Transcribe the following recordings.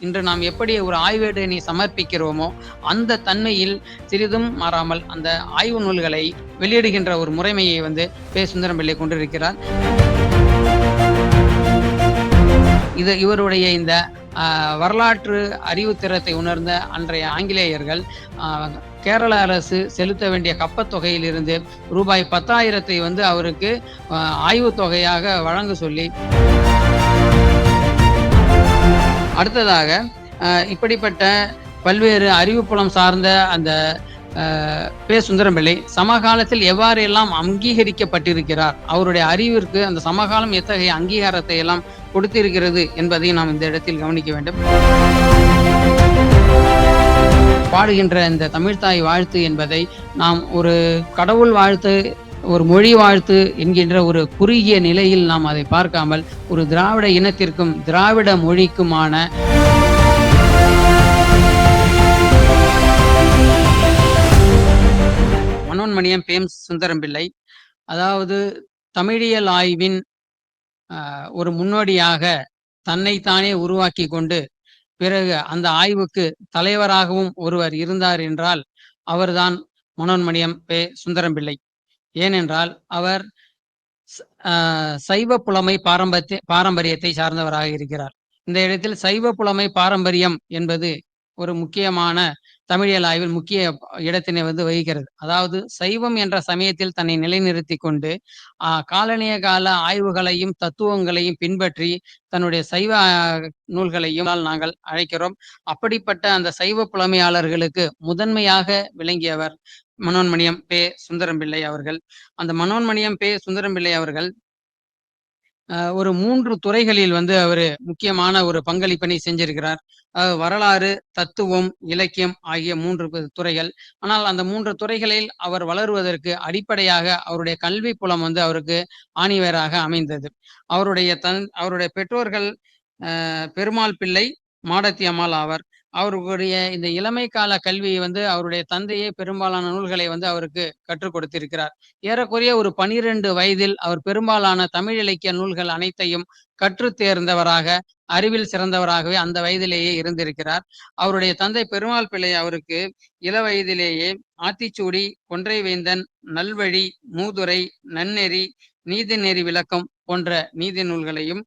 இன்று நாம் எப்படி ஒரு ஆய்வேடனை சமர்ப்பிக்கிறோமோ அந்த தன்மையில் சிறிதும் மாறாமல் அந்த ஆய்வு நூல்களை வெளியிடுகின்ற ஒரு முறைமையை வந்து பே சுந்தரம் பிள்ளை கொண்டிருக்கிறார். இது இவருடைய இந்த வரலாற்று அறிவுத்திறத்தை உணர்ந்த அன்றைய ஆங்கிலேயர்கள் கேரள அரசு செலுத்த வேண்டிய கப்பத்தொகையிலிருந்து ரூபாய் பத்தாயிரத்தை வந்து அவருக்கு ஆய்வு ஆய்வுத் தொகையாக வழங்க சொல்லி அடுத்ததாக இப்படிப்பட்ட பல்வேறு அறிவுப்புலம் சார்ந்த அந்த பே சுந்தரம்பிள்ளை சமகாலத்தில் எவ்வாறு எல்லாம் அங்கீகரிக்கப்பட்டிருக்கிறார்? அவருடைய அறிவிற்கு அந்த சமகாலம் எத்தகைய அங்கீகாரத்தை எல்லாம் கொடுத்திருக்கிறது என்பதை நாம் இந்த இடத்தில் கவனிக்க வேண்டும். பாடுகின்ற இந்த தமிழ்தாய் வாழ்த்து என்பதை நாம் ஒரு கடவுள் வாழ்த்து ஒரு மொழி வாழ்த்து என்கின்ற ஒரு குறுகிய நிலையில் நாம் அதை பார்க்காமல் ஒரு திராவிட இனத்திற்கும் திராவிட மொழிக்குமான மனோன்மணியம் பேம் சுந்தரம் பிள்ளை அதாவது தமிழியல் ஆய்வின் ஒரு முன்னோடியாக தன்னைத்தானே உருவாக்கி கொண்டு பிறகு அந்த ஆய்வுக்கு தலைவராகவும் ஒருவர் இருந்தார் என்றால் அவர்தான் மனோன்மணியம் பே சுந்தரம் பிள்ளை ஏனென்றால் அவர் ஆஹ், சைவ புலமை பாரம்பரிய பாரம்பரியத்தை சார்ந்தவராக இருக்கிறார். இந்த இடத்தில் சைவ புலமை பாரம்பரியம் என்பது ஒரு முக்கியமான தமிழியல் ஆய்வில் முக்கிய இடத்தினை வந்து வகிக்கிறது. அதாவது சைவம் என்ற சமயத்தில் தன்னை நிலைநிறுத்தி கொண்டு ஆஹ், காலனிய கால ஆய்வுகளையும் தத்துவங்களையும் பின்பற்றி தன்னுடைய சைவ நூல்களையும் நாங்கள் அழைக்கிறோம். அப்படிப்பட்ட அந்த சைவ புலமையாளர்களுக்கு முதன்மையாக விளங்கியவர் மனோன்மணியம் பே சுந்தரம் பிள்ளை அவர்கள். அந்த மனோன்மணியம் பே சுந்தரம் பிள்ளை அவர்கள் ஒரு மூன்று துறைகளில் வந்து அவர் முக்கியமான ஒரு பங்களிப்பினை செஞ்சிருக்கிறார். அஹ், வரலாறு தத்துவம் இலக்கியம் ஆகிய மூன்று துறைகள். ஆனால் அந்த மூன்று துறைகளில் அவர் வளருவதற்கு அடிப்படையாக அவருடைய கல்வி புலம் வந்து அவருக்கு ஆணிவேராக அமைந்தது. அவருடைய தன் அவருடைய பெற்றோர்கள் பெருமாள் பிள்ளை மாடத்தி அம்மாள் ஆவர். அவருடைய இந்த இளமை கால கல்வியை வந்து அவருடைய தந்தையே பெரும்பாலான நூல்களை வந்து அவருக்கு கற்றுக் கொடுத்திருக்கிறார். ஏறக்குறைய ஒரு பனிரெண்டு வயதில் அவர் பெரும்பாலான தமிழ் இலக்கிய நூல்கள் அனைத்தையும் கற்று தேர்ந்தவராக அறிவில் சிறந்தவராகவே அந்த வயதிலேயே இருந்திருக்கிறார். அவருடைய தந்தை பெருமாள் பிள்ளை அவருக்கு இள வயதிலேயே ஆத்திச்சூடி கொன்றைவேந்தன் நல்வழி மூதுரை நன்னெறி நீதிநெறி விளக்கம் போன்ற நீதி நூல்களையும்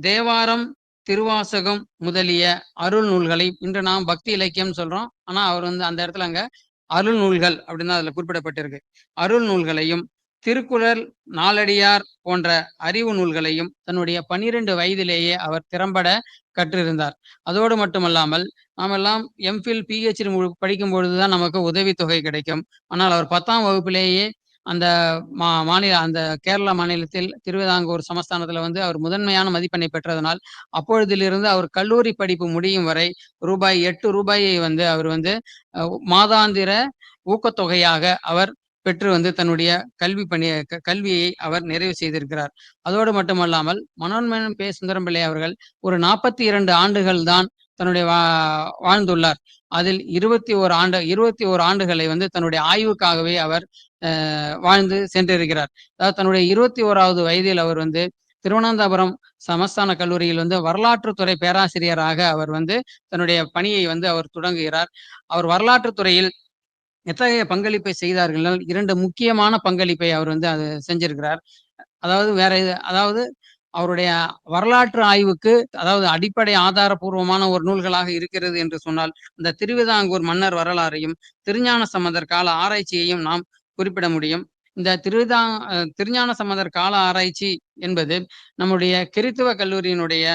தேவாரம் திருவாசகம் முதலிய அருள் நூல்களை இன்று நாம் பக்தி இலக்கியம் சொல்றோம். ஆனா அவர் வந்து அந்த இடத்துல அங்க அருள் நூல்கள் அப்படின்னு அதுல குறிப்பிடப்பட்டிருக்கு. அருள் நூல்களையும் திருக்குறள் நாலடியார் போன்ற அறிவு நூல்களையும் தன்னுடைய பனிரெண்டு வயதிலேயே அவர் திறம்பட கற்றிருந்தார். அதோடு மட்டுமல்லாமல் நாமெல்லாம் எம்ஃபில் பிஹெச்டி படிக்கும் பொழுதுதான் நமக்கு உதவித்தொகை கிடைக்கும். ஆனால் அவர் பத்தாம் வகுப்பிலேயே அந்த மா மாநில அந்த கேரளா மாநிலத்தில் திருவிதாங்கூர் சமஸ்தானத்துல வந்து அவர் முதன்மையான மதிப்பெண்ணை பெற்றதனால் அப்பொழுதிலிருந்து அவர் கல்லூரி படிப்பு முடியும் வரை ரூபாய் எட்டு ரூபாயை வந்து அவர் வந்து அஹ், மாதாந்திர ஊக்கத்தொகையாக அவர் பெற்று வந்து தன்னுடைய கல்வி பணி க- கல்வியை அவர் நிறைவு செய்திருக்கிறார். அதோடு மட்டுமல்லாமல் மனோன்மன் பே சுந்தரம் பிள்ளை அவர்கள் ஒரு நாற்பத்தி இரண்டு ஆண்டுகள் தான் தன்னுடைய வா வாழ்ந்துள்ளார். அதில் இருபத்தி ஓர் ஆண்டு இருபத்தி ஓர் ஆண்டுகளை வந்து தன்னுடைய ஆய்வுக்காகவே அவர் வாழ்ந்து சென்றிருக்கிறார். அதாவது தன்னுடைய இருபத்தி ஓராவது வயதில் அவர் வந்து திருவனந்தபுரம் சமஸ்தான கல்லூரியில் வந்து வரலாற்றுத்துறை பேராசிரியராக அவர் வந்து தன்னுடைய பணியை வந்து அவர் தொடங்குகிறார். அவர் வரலாற்றுத்துறையில் எத்தகைய பங்களிப்பை செய்தார்கள்? இரண்டு முக்கியமான பங்களிப்பை அவர் வந்து அது செஞ்சிருக்கிறார். அதாவது வேற இது அதாவது அவருடைய வரலாற்று ஆய்வுக்கு அதாவது அடிப்படை ஆதாரபூர்வமான ஒரு நூல்களாக இருக்கிறது என்று சொன்னால் இந்த திருவிதாங்கூர் மன்னர் வரலாறையும் திருஞான சம்பந்தர் கால ஆராய்ச்சியையும் நாம் குறிப்பிட முடியும். இந்த திருவிதா அஹ் திருஞான சம்பந்தர் கால ஆராய்ச்சி என்பது நம்முடைய கிறித்துவ கல்லூரியினுடைய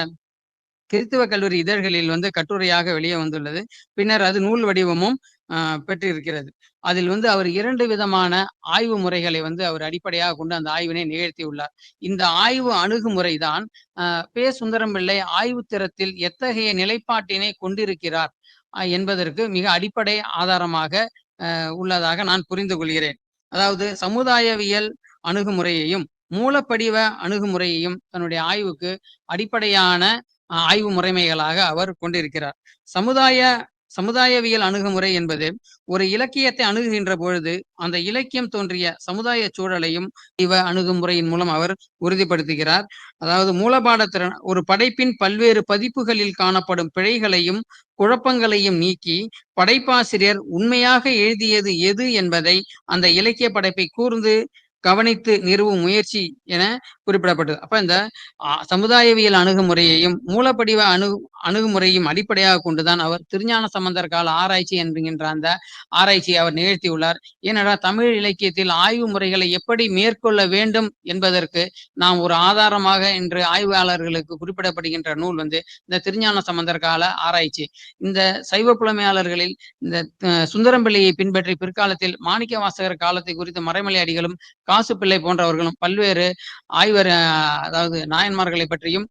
கிறித்துவ கல்லூரி இதழ்களில் வந்து கட்டுரையாக வெளியே வந்துள்ளது. பின்னர் அது நூல் வடிவமும் பெற்றிருக்கிறது. அதில் வந்து அவர் இரண்டு விதமான ஆய்வு முறைகளை வந்து அவர் அடிப்படையாக கொண்டு அந்த ஆய்வினை நிகழ்த்தியுள்ளார். இந்த ஆய்வு அணுகுமுறை தான் பே. சுந்தரம் பிள்ளை ஆய்வு திறத்தில் எத்தகைய நிலைப்பாட்டினை கொண்டிருக்கிறார் என்பதற்கு மிக அடிப்படை ஆதாரமாக ஆஹ் உள்ளதாக நான் புரிந்து கொள்கிறேன். அதாவது சமுதாயவியல் அணுகுமுறையையும் மூலப்படிவ அணுகுமுறையையும் தன்னுடைய ஆய்வுக்கு அடிப்படையான ஆய்வு முறைமைகளாக அவர் கொண்டிருக்கிறார். சமுதாய சமுதாயவியல் அணுகுமுறை என்பது ஒரு இலக்கியத்தை அணுகுகின்ற பொழுது அந்த இலக்கியம் தோன்றிய சமுதாய சூழலையும் இவ அணுகுமுறையின் மூலம் அவர் உறுதிப்படுத்துகிறார். அதாவது மூலபாடத்திறன் ஒரு படைப்பின் பல்வேறு பதிப்புகளில் காணப்படும் பிழைகளையும் குழப்பங்களையும் நீக்கி படைப்பாசிரியர் உண்மையாக எழுதியது எது என்பதை அந்த இலக்கிய படைப்பை கூர்ந்து கவனித்து நிறுவும் முயற்சி என குறிப்பிடப்பட்டது. அப்ப இந்த சமுதாயவியல் அணுகுமுறையையும் மூலப்படிவ அணு அணுகுமுறையும் அடிப்படையாக கொண்டுதான் அவர் திருஞான சம்பந்தர் கால ஆராய்ச்சி என்கின்ற அந்த ஆராய்ச்சியை அவர் நிகழ்த்தியுள்ளார். ஏனென்றால் தமிழ் இலக்கியத்தில் ஆய்வு முறைகளை எப்படி மேற்கொள்ள வேண்டும் என்பதற்கு நாம் ஒரு ஆதாரமாக இன்று ஆய்வாளர்களுக்கு குறிப்பிடப்படுகின்ற நூல் வந்து இந்த திருஞான சம்பந்தர் கால ஆராய்ச்சி. இந்த சைவ புலமையாளர்களில் இந்த சுந்தரம்பிள்ளையை பின்பற்றி பிற்காலத்தில் மாணிக்க வாசகர் காலத்தை குறித்து மறைமலை அடிகளும் காசு பிள்ளை போன்றவர்களும் பல்வேறு ஆய்வர் அதாவது நாயன்மார்களை பற்றியும்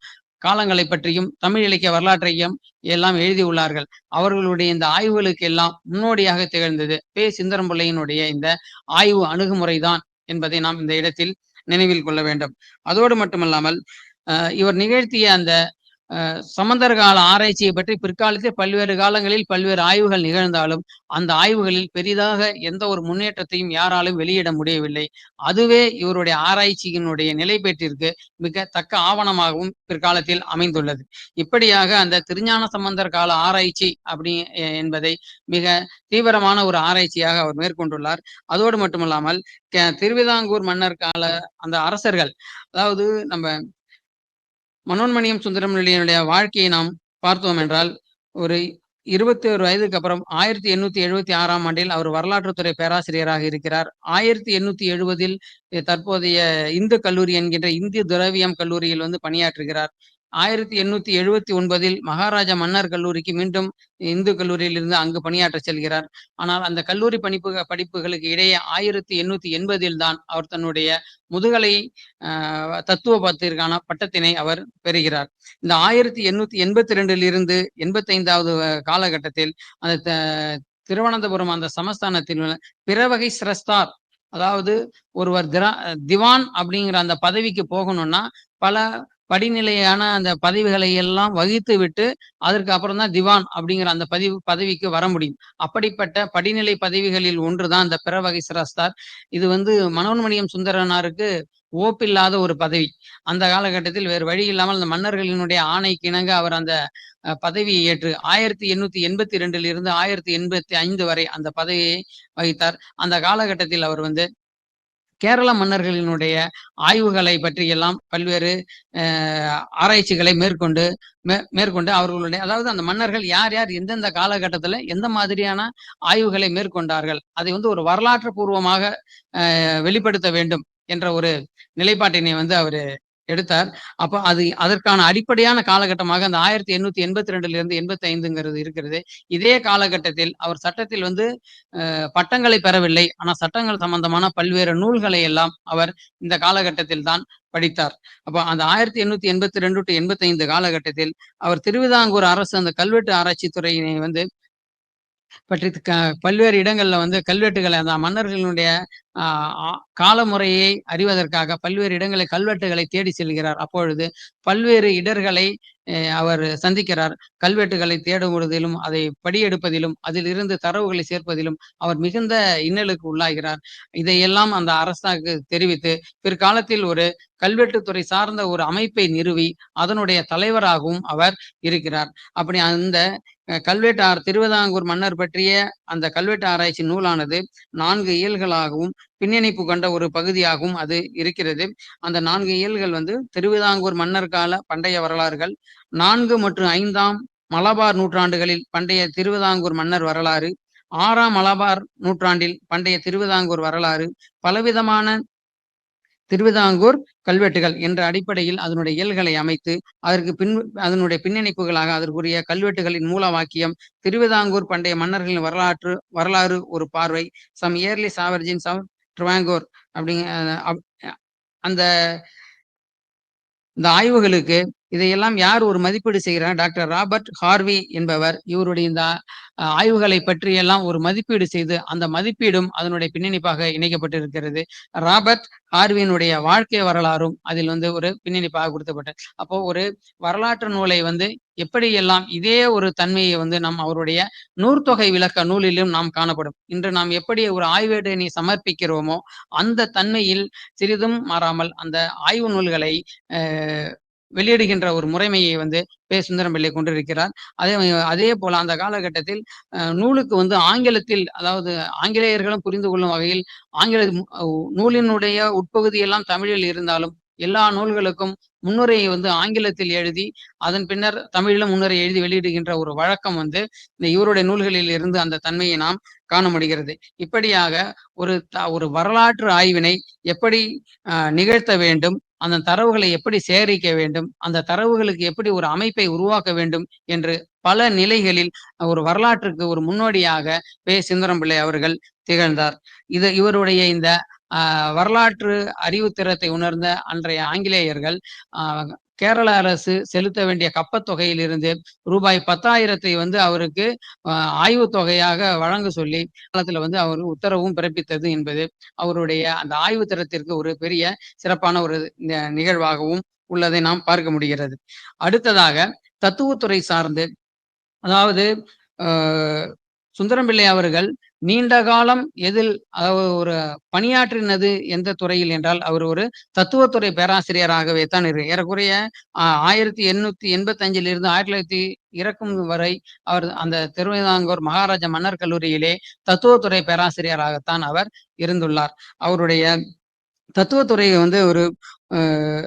காலங்களை பற்றியும் தமிழ் இலக்கிய வரலாற்றையும் எல்லாம் எழுதியுள்ளார்கள். அவர்களுடைய இந்த ஆய்வுகளுக்கு எல்லாம் முன்னோடியாக திகழ்ந்தது பே. சிந்தரம்பிள்ளையினுடைய இந்த ஆய்வு அணுகுமுறைதான் என்பதை நாம் இந்த இடத்தில் நினைவில் கொள்ள வேண்டும். அதோடு மட்டுமல்லாமல் இவர் நிகழ்த்திய அந்த சமந்தர கால ஆராய்ச்சியை பற்றி பிற்காலத்தில் பல்வேறு காலங்களில் பல்வேறு ஆய்வுகள் நிகழ்ந்தாலும் அந்த ஆய்வுகளில் பெரிதாக எந்த ஒரு முன்னேற்றத்தையும் யாராலும் வெளியிட முடியவில்லை. அதுவே இவருடைய ஆராய்ச்சியினுடைய நிலைப்பேற்றிற்கு மிக தக்க ஆவணமாகவும் பிற்காலத்தில் அமைந்துள்ளது. இப்படியாக அந்த திருஞான சம்பந்தர் கால ஆராய்ச்சி அப்படி என்பதை மிக தீவிரமான ஒரு ஆராய்ச்சியாக அவர் மேற்கொண்டுள்ளார். அதோடு மட்டுமல்லாமல் திருவிதாங்கூர் மன்னர் கால அந்த அரசர்கள் அதாவது நம்ம மனோன்மணியம் சுந்தரமணியனுடைய வாழ்க்கையை நாம் பார்த்தோம் என்றால் ஒரு இருபத்தி ஒரு வயதுக்கு அப்புறம் ஆயிரத்தி எண்ணூத்தி எழுபத்தி ஆறாம் ஆண்டில் அவர் வரலாற்றுத்துறை பேராசிரியராக இருக்கிறார். ஆயிரத்தி எண்ணூத்தி எழுபதில் தற்போதைய இந்து கல்லூரி என்கின்ற இந்திய துறவியம் கல்லூரியில் வந்து பணியாற்றுகிறார். ஆயிரத்தி எண்ணூத்தி எழுபத்தி ஒன்பதில் மகாராஜா மன்னர் கல்லூரிக்கு மீண்டும் இந்து கல்லூரியில் இருந்து அங்கு பணியாற்ற செல்கிறார். ஆனால் அந்த கல்லூரி பணிப்பு படிப்புகளுக்கு இடையே ஆயிரத்தி எண்ணூத்தி எண்பதில் தான் அவர் தன்னுடைய முதுகலை தத்துவ பத்திற்கான பட்டத்தினை அவர் பெறுகிறார். இந்த ஆயிரத்தி எண்ணூத்தி எண்பத்தி ரெண்டிலிருந்து இருந்து எண்பத்தி ஐந்தாவது காலகட்டத்தில் அந்த திருவனந்தபுரம் அந்த சமஸ்தானத்தில் பிறவகை சிரஸ்தார் அதாவது ஒருவர் திரா திவான் அப்படிங்கிற அந்த பதவிக்கு போகணும்னா பல படிநிலையான அந்த பதவிகளை எல்லாம் வகித்து விட்டு அதற்கு அப்புறம் தான் திவான் அப்படிங்கிற அந்த பதிவு பதவிக்கு வர முடியும். அப்படிப்பட்ட படிநிலை பதவிகளில் ஒன்றுதான் அந்த பிறவகை சிரஸ்தார். இது வந்து மனோன்மணியம் சுந்தரனாருக்கு ஓப்பில்லாத ஒரு பதவி. அந்த காலகட்டத்தில் வேறு வழி இல்லாமல் அந்த மன்னர்களினுடைய ஆணைக்கு இணங்க அவர் அந்த பதவியை ஏற்று ஆயிரத்தி எண்ணூத்தி எண்பத்தி ரெண்டில் இருந்து ஆயிரத்தி எண்பத்தி ஐந்து வரை அந்த பதவியை வகித்தார். அந்த காலகட்டத்தில் அவர் வந்து கேரள மன்னர்களினுடைய ஆய்வுகளை பற்றியெல்லாம் பல்வேறு ஆராய்ச்சிகளை மேற்கொண்டு மேற்கொண்டு அவர்களுடைய அதாவது அந்த மன்னர்கள் யார் யார் எந்தெந்த காலகட்டத்தில் எந்த மாதிரியான ஆய்வுகளை மேற்கொண்டார்கள் அதை வந்து ஒரு வரலாற்று பூர்வமாக வெளிப்படுத்த வேண்டும் என்ற ஒரு நிலைப்பாட்டினை வந்து அவர் எடுத்தார். அப்போ அது அதற்கான அடிப்படையான காலகட்டமாக அந்த ஆயிரத்தி எண்ணூத்தி எண்பத்தி ரெண்டுல இருந்து எண்பத்தி ஐந்துங்கிறது இருக்கிறது. இதே காலகட்டத்தில் அவர் சட்டத்தில் வந்து பட்டங்களை பெறவில்லை. ஆனால் சட்டங்கள் சம்பந்தமான பல்வேறு நூல்களை எல்லாம் அவர் இந்த காலகட்டத்தில் தான் படித்தார். அப்போ அந்த ஆயிரத்தி எண்ணூத்தி எண்பத்தி ரெண்டு டு எண்பத்தி ஐந்து காலகட்டத்தில் அவர் திருவிதாங்கூர் அரசு அந்த கல்வெட்டு ஆராய்ச்சி துறையினை வந்து பற்றி பல்வேறு இடங்கள்ல வந்து கல்வெட்டுகளை அந்த மன்னர்களுடைய காலமுறையை அறிவதற்காக பல்வேறு இடங்களை கல்வெட்டுகளை தேடி செல்கிறார். அப்பொழுது பல்வேறு இடர்களை அவர் சந்திக்கிறார். கல்வெட்டுகளை தேடுவதிலும் அதை படியெடுப்பதிலும் அதில் இருந்து தரவுகளை சேர்ப்பதிலும் அவர் மிகுந்த இன்னலுக்கு உள்ளாகிறார். இதையெல்லாம் அந்த அரசாக்கு தெரிவித்து பிற்காலத்தில் ஒரு கல்வெட்டுத்துறை சார்ந்த ஒரு அமைப்பை நிறுவி அதனுடைய தலைவராகவும் அவர் இருக்கிறார். அப்படி அந்த கல்வெட்டார் திருவிதாங்கூர் மன்னர் பற்றிய அந்த கல்வெட்டு ஆராய்ச்சி நூலானது நான்கு இயல்களாகவும் பின்னிணைப்பு கொண்ட ஒரு பகுதியாகவும் அது இருக்கிறது. அந்த நான்கு இயல்கள் வந்து திருவிதாங்கூர் மன்னர் கால பண்டைய வரலாறுகள் நான்கு மற்றும் ஐந்தாம் மலபார் நூற்றாண்டுகளில் பண்டைய திருவிதாங்கூர் மன்னர் வரலாறு ஆறாம் மலபார் நூற்றாண்டில் பண்டைய திருவிதாங்கூர் வரலாறு பலவிதமான திருவிதாங்கூர் கல்வெட்டுகள் என்ற அடிப்படையில் அதனுடைய இயல்களை அமைத்து அதற்கு பின் அதனுடைய பின்னிணைப்புகளாக அதற்குரிய கல்வெட்டுகளின் மூலவாக்கியம் திருவிதாங்கூர் பண்டைய மன்னர்களின் வரலாற்று வரலாறு ஒரு பார்வை. Some early sovereign some Travancore அப்படிங்க அந்த இந்த ஆய்வுகளுக்கு இதையெல்லாம் யார் ஒரு மதிப்பீடு செய்கிறார்? டாக்டர் ராபர்ட் ஹார்வி என்பவர். இவருடைய இந்த ஆய்வுகளை பற்றி எல்லாம் ஒரு மதிப்பீடு செய்து அந்த மதிப்பீடும் அதனுடைய பின்னணிப்பாக இணைக்கப்பட்டிருக்கிறது. ராபர்ட் ஹார்வியினுடைய வாழ்க்கை வரலாறும் அதில் வந்து ஒரு பின்னணிப்பாக கொடுக்கப்பட்டது. அப்போ ஒரு வரலாற்று நூலை வந்து எப்படியெல்லாம் இதே ஒரு தன்மையை வந்து நாம் அவருடைய நூற்தொகை விளக்க நூலிலும் நாம் காணப்படும். இன்று நாம் எப்படி ஒரு ஆய்வேடனை சமர்ப்பிக்கிறோமோ அந்த தன்மையில் சிறிதும் மாறாமல் அந்த ஆய்வு நூல்களை அஹ், வெளியிடுகின்ற ஒரு முறைமையை வந்து பே சுந்தரம் பிள்ளை கொண்டிருக்கிறார். அதே அதே போல அந்த காலகட்டத்தில் அஹ், நூலுக்கு வந்து ஆங்கிலத்தில் அதாவது ஆங்கிலேயர்களும் புரிந்து கொள்ளும் வகையில் ஆங்கில நூலினுடைய உட்பகுதியெல்லாம் தமிழில் இருந்தாலும் எல்லா நூல்களுக்கும் முன்னுரையை வந்து ஆங்கிலத்தில் எழுதி அதன் பின்னர் தமிழிலும் முன்னுரை எழுதி வெளியிடுகின்ற ஒரு வழக்கம் வந்து இந்த இவருடைய நூல்களில் இருந்து அந்த தன்மையை நாம் காண முடிகிறது இப்படியாக ஒரு த- ஒரு வரலாற்று ஆய்வினை எப்படி நிகழ்த்த வேண்டும் அந்த தரவுகளை எப்படி சேகரிக்க வேண்டும் அந்த தரவுகளுக்கு எப்படி ஒரு அமைப்பை உருவாக்க வேண்டும் என்று பல நிலைகளில் ஒரு வரலாற்றுக்கு ஒரு முன்னோடியாக பே சுந்தரம் பிள்ளை அவர்கள் திகழ்ந்தார். இது இவருடைய இந்த வரலாற்று அறிவுத்திறத்தை உணர்ந்த அன்றைய ஆங்கிலேயர்கள் ஆஹ், கேரள அரசு செலுத்த வேண்டிய கப்பத்தொகையிலிருந்து ரூபாய் பத்தாயிரத்தை வந்து அவருக்கு ஆய்வு ஆய்வுத் தொகையாக வழங்க சொல்லி காலத்துல வந்து அவர் உத்தரவும் பிறப்பித்தது என்பது அவருடைய அந்த ஆய்வு திறத்திற்கு ஒரு பெரிய சிறப்பான ஒரு நிகழ்வாகவும் உள்ளதை நாம் பார்க்க முடிகிறது. அடுத்ததாக தத்துவத்துறை சார்ந்து அதாவது சுந்தரம் பிள்ளை அவர்கள் நீண்ட காலம் எதில் ஒரு பணியாற்றினது எந்த துறையில் என்றால் அவர் ஒரு தத்துவத்துறை பேராசிரியராகவே தான் இருக்கு ஏறக்குறைய ஆயிரத்தி எண்ணூத்தி எண்பத்தி அஞ்சில் இருந்து ஆயிரத்தி தொள்ளாயிரத்தி இறக்கும் வரை அவர் அந்த திருவிதாங்கூர் மகாராஜா மன்னர் கல்லூரியிலே தத்துவத்துறை பேராசிரியராகத்தான் அவர் இருந்துள்ளார். அவருடைய தத்துவத்துறை வந்து ஒரு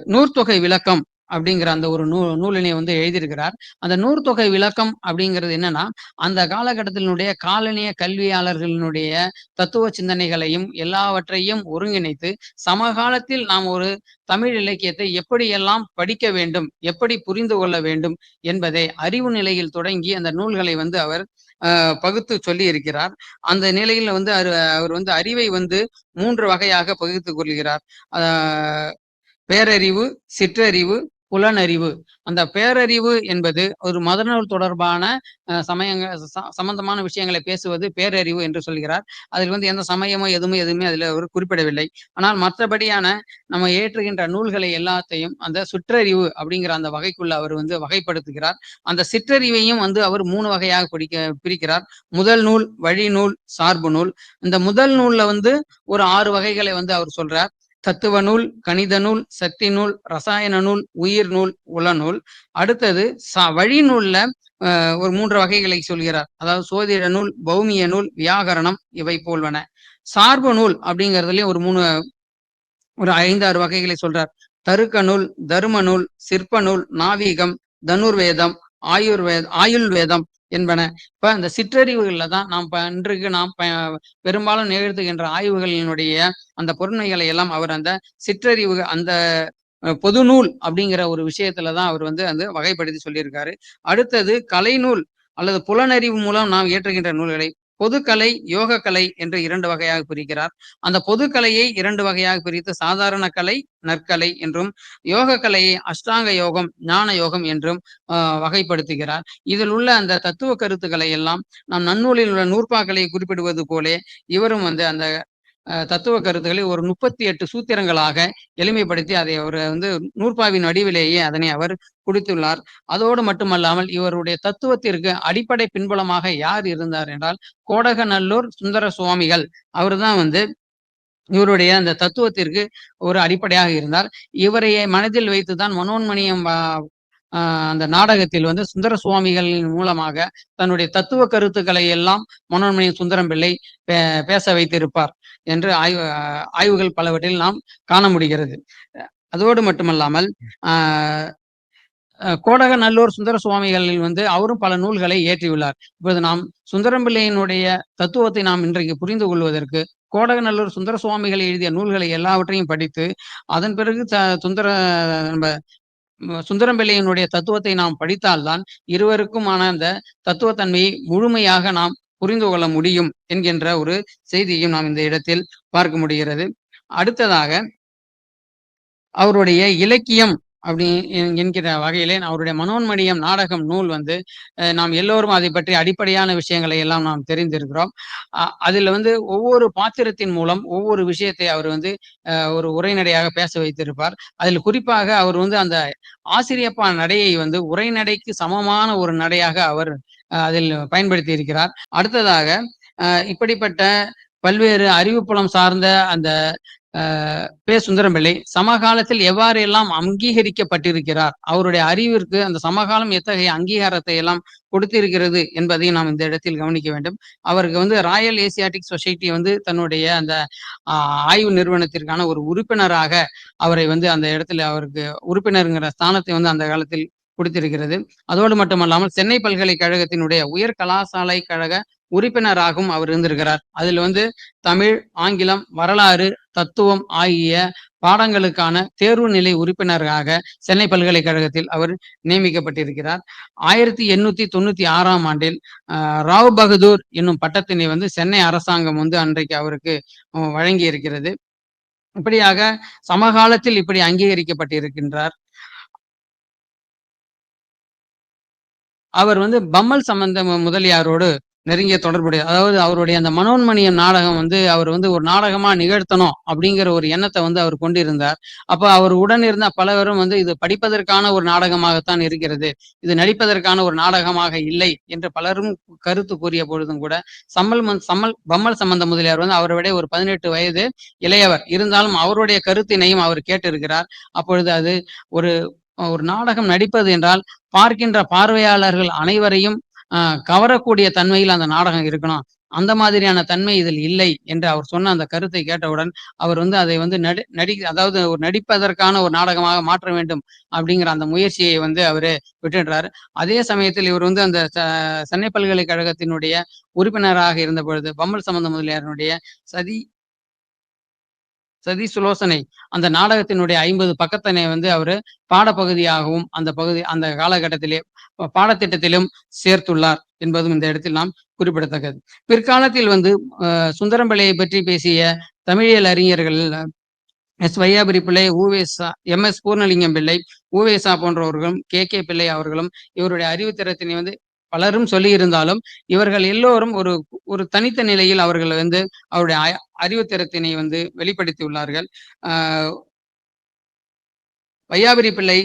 நூற்தொகை விளக்கம் அப்படிங்கிற அந்த ஒரு நூ நூலினை வந்து எழுதியிருக்கிறார். அந்த நூற்தொகை விளக்கம் அப்படிங்கிறது என்னன்னா அந்த காலகட்டத்தினுடைய காலனிய கல்வியாளர்களினுடைய தத்துவ சிந்தனைகளையும் எல்லாவற்றையும் ஒருங்கிணைத்து சமகாலத்தில் நாம் ஒரு தமிழ் இலக்கியத்தை எப்படியெல்லாம் படிக்க வேண்டும் எப்படி புரிந்து கொள்ள வேண்டும் என்பதை அறிவு நிலையில் தொடங்கி அந்த நூல்களை வந்து அவர் பகுத்து சொல்லி இருக்கிறார் அந்த நிலையில் வந்து அவர் அவர் வந்து அறிவை வந்து மூன்று வகையாக பகுத்து கொள்கிறார். பேரறிவு சிற்றறிவு புலனறிவு. அந்த பேரறிவு என்பது ஒரு மதநூல் தொடர்பான அஹ், சமயங்க ச- சம்பந்தமான விஷயங்களை பேசுவது பேரறிவு என்று சொல்கிறார். அதில் வந்து எந்த சமயமோ எதுவுமே எதுவுமே அதில் அவர் குறிப்பிடவில்லை. ஆனால் மற்றபடியான நம்ம ஏற்றுகின்ற நூல்களை எல்லாத்தையும் அந்த சுற்றறிவு அப்படிங்கிற அந்த வகைக்குள்ள அவர் வந்து வகைப்படுத்துகிறார். அந்த சிற்றறிவையும் வந்து அவர் மூணு வகையாக பிடிக்க பிரிக்கிறார். முதல் நூல் வழி நூல் சார்பு நூல். இந்த முதல் நூல்ல வந்து ஒரு ஆறு வகைகளை வந்து அவர் சொல்றார். தத்துவ நூல் கணித நூல் சக்தி நூல் ரசாயன நூல் உயிர் நூல் உளநூல். அடுத்தது ச வழி நூல்ல ஒரு மூன்று வகைகளை சொல்கிறார். அதாவது சோதிட நூல் பௌமிய நூல் வியாகரணம் இவை போல்வன. சார்பு நூல் அப்படிங்கிறதுலயும் ஒரு மூணு ஒரு ஐந்தாறு வகைகளை சொல்றார். தருக்க நூல் தரும நூல் சிற்ப நூல் நாவீகம் தனுர்வேதம் ஆயுர்வேத ஆயுள் வேதம் என்பன. இப்ப அந்த சிற்றறிவுகள்ல தான் நாம் இன்றைக்கு நாம் பெரும்பாலும் நிகழ்த்துகின்ற ஆய்வுகளினுடைய அந்த பொறுமைகளை எல்லாம் அவர் அந்த சிற்றறிவு அந்த பொது நூல் அப்படிங்கிற ஒரு விஷயத்துல தான் அவர் வந்து அந்த வகைப்படுத்தி சொல்லியிருக்காரு. அடுத்தது கலைநூல் அல்லது புலனறிவு மூலம் நாம் ஏற்றுகின்ற நூல்களை பொதுக்கலை யோகக்கலை என்று இரண்டு வகையாக பிரிக்கிறார். அந்த பொதுக்கலையை இரண்டு வகையாக பிரித்து சாதாரண கலை நற்கலை என்றும் யோக கலையை அஷ்டாங்க யோகம் ஞான யோகம் என்றும் ஆஹ், வகைப்படுத்துகிறார். இதில் உள்ள அந்த தத்துவ கருத்துக்களை எல்லாம் நாம் நன்னூலில் உள்ள நூற்பாக்களை குறிப்பிடுவது போலே இவரும் வந்து அந்த தத்துவ கருத்துக்களை ஒரு முப்பத்தி எட்டு சூத்திரங்களாக எளிமைப்படுத்தி அதை அவர் வந்து நூற்பாவின் வடிவிலேயே அதனை அவர் கொடுத்துள்ளார். அதோடு மட்டுமல்லாமல் இவருடைய தத்துவத்திற்கு அடிப்படை பின்புலமாக யார் இருந்தார் என்றால் கோடகநல்லூர் சுந்தர சுவாமிகள் அவர்தான் வந்து இவருடைய அந்த தத்துவத்திற்கு ஒரு அடிப்படையாக இருந்தார். இவரை மனதில் வைத்துதான் மனோன்மணியம் அந்த நாடகத்தில் வந்து சுந்தர சுவாமிகளின் மூலமாக தன்னுடைய தத்துவ கருத்துக்களை எல்லாம் மனோன்மணியம் சுந்தரம் பிள்ளை பே- பேச வைத்திருப்பார். என்று ஆய்வு ஆய்வுகள் பலவற்றில் நாம் காண முடிகிறது. அதோடு மட்டுமல்லாமல் ஆஹ் கோடகநல்லூர் சுந்தர சுவாமிகளில் வந்து அவரும் பல நூல்களை இயற்றியுள்ளார். இப்போது நாம் சுந்தரம்பிள்ளையினுடைய தத்துவத்தை நாம் இன்றைக்கு புரிந்து கொள்வதற்கு கோடகநல்லூர் சுந்தர சுவாமிகள் எழுதிய நூல்களை எல்லாவற்றையும் படித்து அதன் பிறகு சுந்தர நம்ம சுந்தரம்பிள்ளையினுடைய தத்துவத்தை நாம் படித்தால்தான் இருவருக்குமான அந்த தத்துவத்தன்மையை முழுமையாக நாம் புரிந்து கொள்ள முடியும் என்கின்ற ஒரு செய்தியையும் நாம் இந்த இடத்தில் பார்க்க முடிகிறது. அடுத்ததாக அவருடைய இலக்கியம் அப்படி என்கிற வகையிலே அவருடைய மனோன்மணியம் நாடகம் நூல் வந்து நாம் எல்லோரும் அதை பற்றி அடிப்படையான விஷயங்களை எல்லாம் நாம் தெரிந்திருக்கிறோம். அதில் வந்து ஒவ்வொரு பாத்திரத்தின் மூலம் ஒவ்வொரு விஷயத்தை அவர் வந்து ஒரு உரைநடையாக பேச வைத்திருப்பார். அதில் குறிப்பாக அவர் வந்து அந்த ஆசிரியப்பா நடையை வந்து உரைநடைக்கு சமமான ஒரு நடையாக அவர் அதில் பயன்படுத்தி இருக்கிறார். அடுத்ததாக இப்படிப்பட்ட பல்வேறு அறிவுப்புலம் சார்ந்த அந்த பே சுந்தரம்பிள்ளை சமகாலத்தில் எவ்வாறு எல்லாம் அங்கீகரிக்கப்பட்டிருக்கிறார்? அவருடைய அறிவிற்கு அந்த சமகாலம் எத்தகைய அங்கீகாரத்தை எல்லாம் கொடுத்திருக்கிறது என்பதையும் நாம் இந்த இடத்தில் கவனிக்க வேண்டும். அவருக்கு வந்து ராயல் ஏசியாட்டிக் சொசைட்டி வந்து தன்னுடைய அந்த ஆய்வு நிறுவனத்திற்கான ஒரு உறுப்பினராக அவரை வந்து அந்த இடத்துல அவருக்கு உறுப்பினருங்கிற ஸ்தானத்தை வந்து அந்த காலத்தில் கொடுத்திருக்கிறது. அதோடு மட்டுமல்லாமல் சென்னை பல்கலைக்கழகத்தினுடைய உயர் கலாசாலை கழக உறுப்பினராகவும் அவர் இருந்திருக்கிறார். அதில் வந்து தமிழ் ஆங்கிலம் வரலாறு தத்துவம் ஆகிய பாடங்களுக்கான தேர்வு நிலை உறுப்பினராக சென்னை பல்கலைக்கழகத்தில் அவர் நியமிக்கப்பட்டிருக்கிறார். ஆயிரத்தி எண்ணூத்தி தொண்ணூத்தி ஆறாம் ஆண்டில் ஆஹ், ராவ் பகதூர் என்னும் பட்டத்தினை வந்து சென்னை அரசாங்கம் வந்து அன்றைக்கு அவருக்கு வழங்கி இருக்கிறது இப்படியாக சமகாலத்தில் இப்படி அங்கீகரிக்கப்பட்டிருக்கின்றார். அவர் வந்து பம்மல் சம்பந்த முதலியாரோடு நெருங்கிய தொடர்புடைய அதாவது அவருடைய அந்த மனோன்மணியம் நாடகம் வந்து அவர் வந்து ஒரு நாடகமா நிகழ்த்தணும் அப்படிங்கிற ஒரு எண்ணத்தை வந்து அவர் கொண்டிருந்தார். அப்ப அவர் உடன் இருந்த பலவரும் வந்து இது படிப்பதற்கான ஒரு நாடகமாகத்தான் இருக்கிறது இது நடிப்பதற்கான ஒரு நாடகமாக இல்லை என்று பலரும் கருத்து கூறிய பொழுதும் கூட சம்மல் மந்த் சம்மல் பம்மல் சம்பந்த முதலியார் வந்து அவரை விட ஒரு பதினெட்டு வயது இளையவர். இருந்தாலும் அவருடைய கருத்தினையும் அவர் கேட்டிருக்கிறார். அப்பொழுது அது ஒரு ஒரு நாடகம் நடிப்பது என்றால் பார்க்கின்ற பார்வையாளர்கள் அனைவரையும் ஆஹ், கவரக்கூடிய தன்மையில் அந்த நாடகம் இருக்கணும். அந்த மாதிரியான தன்மை இதில் இல்லை என்று அவர் சொன்ன அந்த கருத்தை கேட்டவுடன் அவர் வந்து அதை வந்து நடி நடி அதாவது ஒரு நடிப்பதற்கான ஒரு நாடகமாக மாற்ற வேண்டும் அப்படிங்கிற அந்த முயற்சியை வந்து அவரு விட்டுடுறாரு அதே சமயத்தில் இவர் வந்து அந்த சென்னை பல்கலைக்கழகத்தினுடைய உறுப்பினராக இருந்த பொழுது பம்மல் சம்பந்த முதலியாரனுடைய சதி சதி சுலோசனை அந்த நாடகத்தினுடைய ஐம்பது பக்கத்தினை வந்து அவர் பாடப்பகுதியாகவும் அந்த பகுதி அந்த காலகட்டத்திலே பாடத்திட்டத்திலும் சேர்த்துள்ளார் என்பதும் இந்த இடத்தில் நாம் குறிப்பிடத்தக்கது. பிற்காலத்தில் வந்து சுந்தரம்பிள்ளையை பற்றி பேசிய தமிழியல் அறிஞர்கள் எஸ். வையாபுரி பிள்ளை ஊவேசா எம். எஸ். பூர்ணலிங்கம் பிள்ளை ஊவேசா போன்றவர்களும் கே. கே. பிள்ளை அவர்களும் இவருடைய அறிவுத்திறத்தினை வந்து பலரும் சொல்லி இருந்தாலும் இவர்கள் எல்லோரும் ஒரு ஒரு தனித்த நிலையில் அவர்கள் வந்து அவருடைய அறிவுத்திறத்தினை வந்து வெளிப்படுத்தி உள்ளார்கள் ஆஹ் வையாபுரி பிள்ளை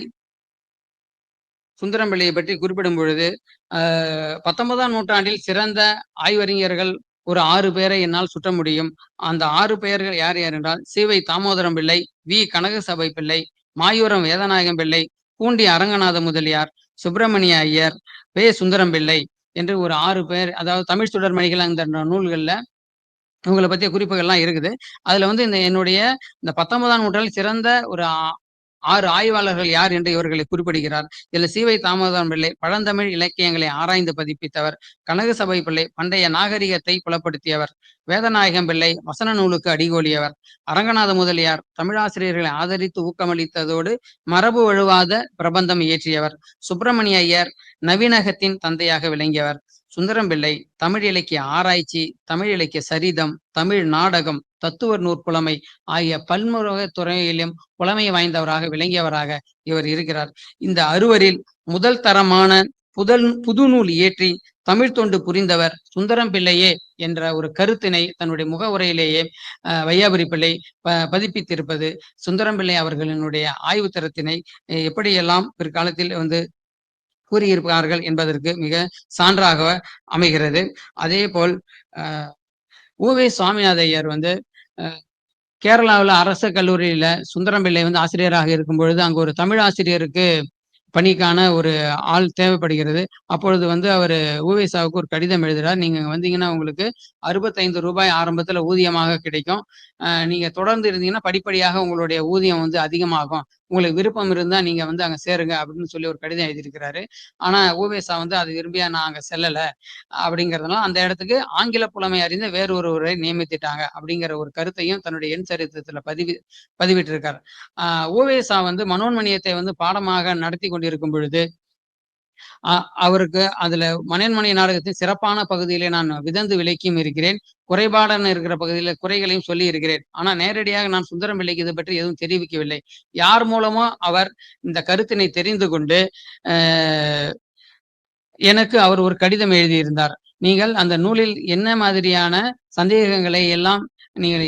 சுந்தரம் பிள்ளையை பற்றி குறிப்பிடும் பொழுது ஆஹ் பத்தொன்பதாம் நூற்றாண்டில் சிறந்த ஆய்வறிஞர்கள் ஒரு ஆறு பேரை என்னால் சுட்ட முடியும். அந்த ஆறு பெயர்கள் யார் யார் என்றால் சிவை தாமோதரம் பிள்ளை வி கனகசபை பிள்ளை மாயூரம் வேதநாயகம் பிள்ளை பூண்டி அரங்கநாத முதலியார் சுப்பிரமணிய ஐயர் வே சுந்தரம் பிள்ளை என்று ஒரு ஆறு பேர் அதாவது தமிழ் சுடர்மணிகள் அந்த நூல்களில் இவங்களை பற்றிய குறிப்புகள்லாம் இருக்குது. அதில் வந்து இந்த என்னுடைய இந்த பத்தொன்பதாம் நூற்றாண்டில் சிறந்த ஒரு ஆறு ஆய்வாளர்கள் யார் என்று இவர்களை குறிப்பிடுகிறார். இதுல சீவை தாமோதரம் பிள்ளை பழந்தமிழ் இலக்கியங்களை ஆராய்ந்து பதிப்பித்தவர். கனகசபை பிள்ளை பண்டைய நாகரிகத்தை புலப்படுத்தியவர். வேதநாயகம் பிள்ளை வசன நூலுக்கு அடிகோலியவர். அரங்கநாத முதலியார் தமிழாசிரியர்களை ஆதரித்து ஊக்கமளித்ததோடு மரபு வழுவாத பிரபந்தம் இயற்றியவர். சுப்பிரமணிய ஐயர் நவீனகத்தின் தந்தையாக விளங்கியவர். சுந்தரம் பிள்ளை தமிழ் இலக்கிய ஆராய்ச்சி தமிழ் இலக்கிய சரிதம் தமிழ் நாடகம் தத்துவ நூற்புலமை ஆகிய பல்முறை துறையிலும் புலமை வாய்ந்தவராக விளங்கியவராக இவர் இருக்கிறார். இந்த அறுவரில் முதல் தரமான புதல் புதுநூல் இயற்றி தமிழ் தொண்டு புரிந்தவர் சுந்தரம் பிள்ளையே என்ற ஒரு கருத்தினை தன்னுடைய முகவுரையிலேயே உரையிலேயே வையாபுரி பிள்ளை ப- பதிப்பித்திருப்பது சுந்தரம் பிள்ளை அவர்களினுடைய ஆய்வு தரத்தினை எப்படியெல்லாம் பிற்காலத்தில் வந்து கூறியிருப்பார்கள் என்பதற்கு மிக சான்றாக அமைகிறது. அதே போல் ஆஹ் உவே சுவாமிநாத வந்து கேரளாவில் அரசு கல்லூரியில சுந்தரம் பிள்ளை வந்து ஆசிரியராக இருக்கும் பொழுது அங்கே ஒரு தமிழ் ஆசிரியருக்கு பணிக்கான ஒரு ஆள் தேவைப்படுகிறது. அப்பொழுது வந்து அவர் ஊவேசாவுக்கு ஒரு கடிதம் எழுதுகிறார் நீங்க வந்தீங்கன்னா உங்களுக்கு அறுபத்தைந்து ரூபாய் ஆரம்பத்தில் ஊதியமாக கிடைக்கும். நீங்கள் நீங்க தொடர்ந்து இருந்தீங்கன்னா படிப்படியாக உங்களுடைய ஊதியம் வந்து அதிகமாகும். உங்களுக்கு விருப்பம் இருந்தா நீங்க வந்து அங்க சேருங்க அப்படின்னு சொல்லி ஒரு கடிதம் எழுதியிருக்கிறாரு. ஆனா ஓவேசா வந்து அது விரும்பியா நான் அங்க செல்லல அப்படிங்கறதுனால அந்த இடத்துக்கு ஆங்கில புலமை அறிந்த வேறு ஒருவரை நியமித்திட்டாங்க அப்படிங்கிற ஒரு கருத்தையும் தன்னுடைய எண் சரித்திரத்துல பதிவு பதிவிட்டிருக்காரு. ஆஹ் ஓவேசா வந்து மனோன்மணியத்தை வந்து பாடமாக நடத்தி கொண்டிருக்கும் பொழுது அவருக்கு அதுல மனேன்மணி நாடகத்தின் சிறப்பான பகுதியிலே நான் விதந்து விலக்கியும் இருக்கிறேன். குறைபாடான இருக்கிற பகுதியில குறைகளையும் சொல்லி இருக்கிறேன். ஆனா நேரடியாக நான் சுந்தரம் பிள்ளைக்கு இது பற்றி எதுவும் தெரிவிக்கவில்லை. யார் மூலமோ அவர் இந்த கருத்தினை தெரிந்து கொண்டு எனக்கு அவர் ஒரு கடிதம் எழுதியிருந்தார். நீங்கள் அந்த நூலில் என்ன மாதிரியான சந்தேகங்களை எல்லாம் நீங்கள்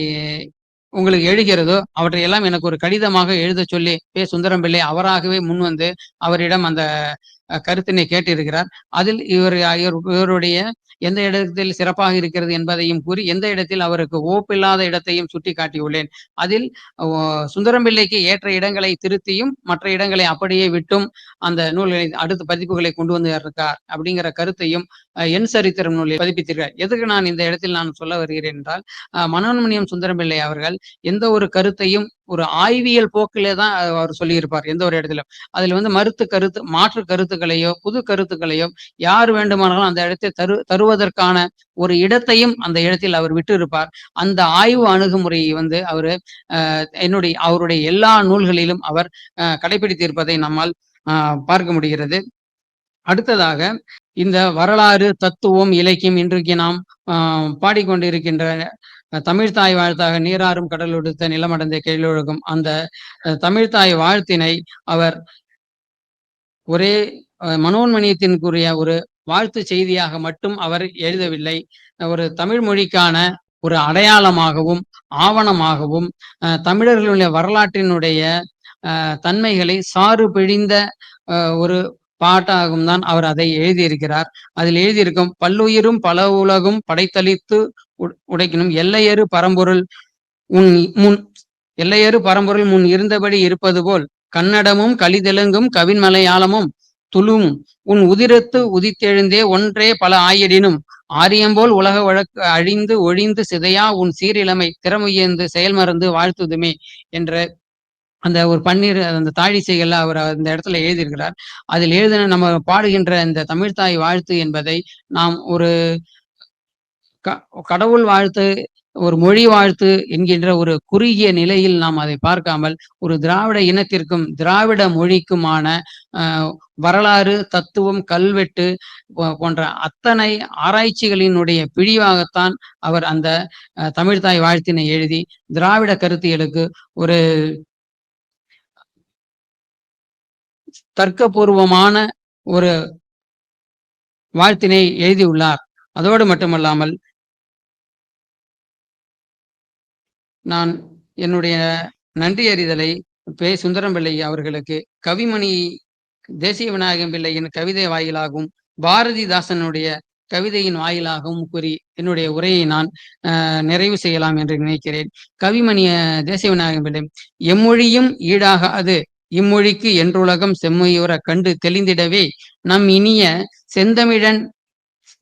உங்களுக்கு எழுகிறதோ அவற்றை எல்லாம் எனக்கு ஒரு கடிதமாக எழுத சொல்லி பே சுந்தரம் பிள்ளை அவராகவே முன்வந்து அவரிடம் அந்த கருத்தினை கேட்டிருக்கிறார். அதில் இவர் இவர்- இவருடைய எந்த இடத்தில் சிறப்பாக இருக்கிறது என்பதையும் கூறி எந்த இடத்தில் அவருக்கு ஓப்பில்லாத இடத்தையும் சுட்டி காட்டியுள்ளேன் அதில் சுந்தரம்பிள்ளைக்கு சுந்தரம் பிள்ளைக்கு ஏற்ற இடங்களை திருத்தியும் மற்ற இடங்களை அப்படியே விட்டும் அந்த நூல்களை அடுத்த பதிப்புகளை கொண்டு வந்து இருக்கார் அப்படிங்கிற கருத்தையும் என் சரித்திரம் நூலில் பதிப்பித்திருக்கார் எதுக்கு நான் இந்த இடத்தில் நான் சொல்ல வருகிறேன் என்றால் மனோன்மணியம் சுந்தரம் பிள்ளை அவர்கள் எந்த ஒரு கருத்தையும் ஒரு ஆய்வியல் போக்கிலே தான் அவர் சொல்லியிருப்பார் எந்த ஒரு இடத்திலும். அதில் வந்து மறுத்து கருத்து மாற்று கருத்துக்களையோ புது கருத்துக்களையோ யார் வேண்டுமானாலும் அந்த இடத்தை தரு தருவதற்கான ஒரு இடத்தையும் அந்த இடத்தில் அவர் விட்டு இருப்பார் அந்த ஆய்வு அணுகுமுறையை வந்து அவர் என்னுடைய அவருடைய எல்லா நூல்களிலும் அவர் அஹ், கடைபிடித்திருப்பதை நம்மால் பார்க்க முடிகிறது. அடுத்ததாக இந்த வரலாறு தத்துவம் இலக்கியம் இன்றைக்கு நாம் ஆஹ், பாடிக்கொண்டிருக்கின்ற தமிழ்தாய் வாழ்த்தாக நீராறும் கடல் உடுத்த நிலமடைந்த கீழொழுகும் அந்த தமிழ்தாய் வாழ்த்தினை அவர் ஒரே மனோன்மணியத்தின்குரிய மனோன்மணியத்திற்குரிய ஒரு வாழ்த்து செய்தியாக மட்டும் அவர் எழுதவில்லை. ஒரு தமிழ் மொழிக்கான ஒரு அடையாளமாகவும் ஆவணமாகவும் அஹ், தமிழர்களுடைய வரலாற்றினுடைய அஹ், தன்மைகளை சாறு பிழிந்த அஹ், ஒரு பாட்டாகும் தான் அவர் அதை எழுதியிருக்கிறார். அதில் எழுதியிருக்கும் பல்லுயிரும் பல உலகும் படைத்தளித்து உடைக்கணும் எல்லையறு பரம்பொருள் உன் முன் எல்லையறு பரம்பொருள் முன் இருந்தபடி இருப்பது போல் கன்னடமும் கலிதெலுங்கும் கவின்மலையாளமும் துளும் உன் உதிரத்து உதித்தெழுந்தே ஒன்றே பல ஆயிடினும் ஆரியம்போல் உலக வழக்கு அழிந்து ஒழிந்து சிதையா உன் சீரிழமை திறமுயர்ந்து செயல்மறந்து வாழ்த்துதுமே என்ற அந்த ஒரு பன்னீர் அந்த தாழிசைகள்ல அவர் அந்த இடத்துல எழுதியிருக்கிறார். அதில் எழுதின நம்ம பாடுகின்ற இந்த தமிழ்தாய் வாழ்த்து என்பதை நாம் ஒரு க- கடவுள் வாழ்த்து ஒரு மொழி வாழ்த்து என்கின்ற ஒரு குறுகிய நிலையில் நாம் அதை பார்க்காமல் ஒரு திராவிட இனத்திற்கும் திராவிட மொழிக்குமான ஆஹ், வரலாறு தத்துவம் கல்வெட்டு போன்ற அத்தனை ஆராய்ச்சிகளினுடைய பிழிவாகத்தான் அவர் அந்த தமிழ்தாய் வாழ்த்தினை எழுதி திராவிட கருத்தியலுக்கு ஒரு தர்க்கபூர்வமான ஒரு வாழ்த்தினை எழுதியுள்ளார். அதோடு மட்டுமல்லாமல் நான் என்னுடைய நன்றி அறிதலை பே சுந்தரம் பிள்ளை அவர்களுக்கு கவிமணி தேசிய விநாயகம் பிள்ளையின் கவிதை வாயிலாகவும் பாரதிதாசனுடைய கவிதையின் வாயிலாகவும் கூறி என்னுடைய உரையை நான் அஹ், நிறைவு செய்யலாம் என்று நினைக்கிறேன். கவிமணிய தேசிய விநாயகம் பிள்ளை எம்மொழியும் ஈடாகாது இம்மொழிக்கு என்றுலகம் செம்மையுறக் கண்டு தெளிந்திடவே நம் இனிய செந்தமிழன்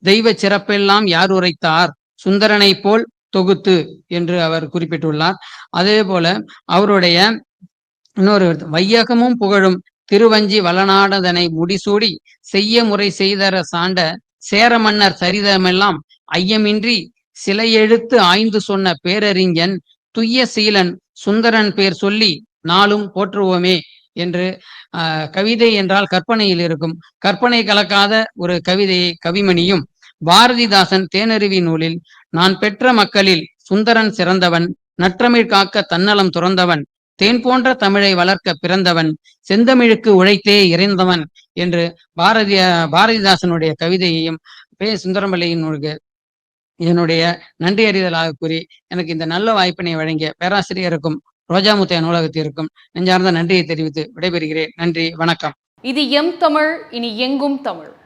தெய்வ சிறப்பெல்லாம் யார் உரைத்தார்? சுந்தரனை போல் தொகுத்து என்று அவர் குறிப்பிட்டுள்ளார். அதே போல அவருடைய இன்னொரு வையகமும் புகழும் திருவஞ்சி வளநாடதனை முடிசூடி செய்ய முறை செய்தர சாண்ட சேர மன்னர் சரிதமெல்லாம் ஐயமின்றி சிலையெழுத்து ஆய்ந்து சொன்ன பேரறிஞன் துய்ய சீலன் சுந்தரன் பேர் சொல்லி நாளும் போற்றுவோமே என்று ஆஹ், கவிதை என்றால் கற்பனையில் இருக்கும். கற்பனை கலக்காத ஒரு கவிதையை கவிமணியும் பாரதிதாசன் தேனருவி நூலில் நான் பெற்ற மக்களில் சுந்தரன் சிறந்தவன் நற்றமிழ் காக்க தன்னலம் துறந்தவன் தேன் போன்ற தமிழை வளர்க்க பிறந்தவன் செந்தமிழுக்கு உழைத்தே இறைந்தவன் என்று பாரதிய பாரதிதாசனுடைய கவிதையையும் பே. சுந்தரம்பிள்ளையின் நூலுக்கு இதனுடைய நன்றி அறிதலாக கூறி எனக்கு இந்த நல்ல வாய்ப்பினை வழங்கிய பேராசிரியருக்கும் ரோஜாமுத்தைய நூலகத்திற்கும் நெஞ்சார்ந்த நன்றியை தெரிவித்து விடைபெறுகிறேன். நன்றி வணக்கம். இது எம் தமிழ் இனி எங்கும் தமிழ்.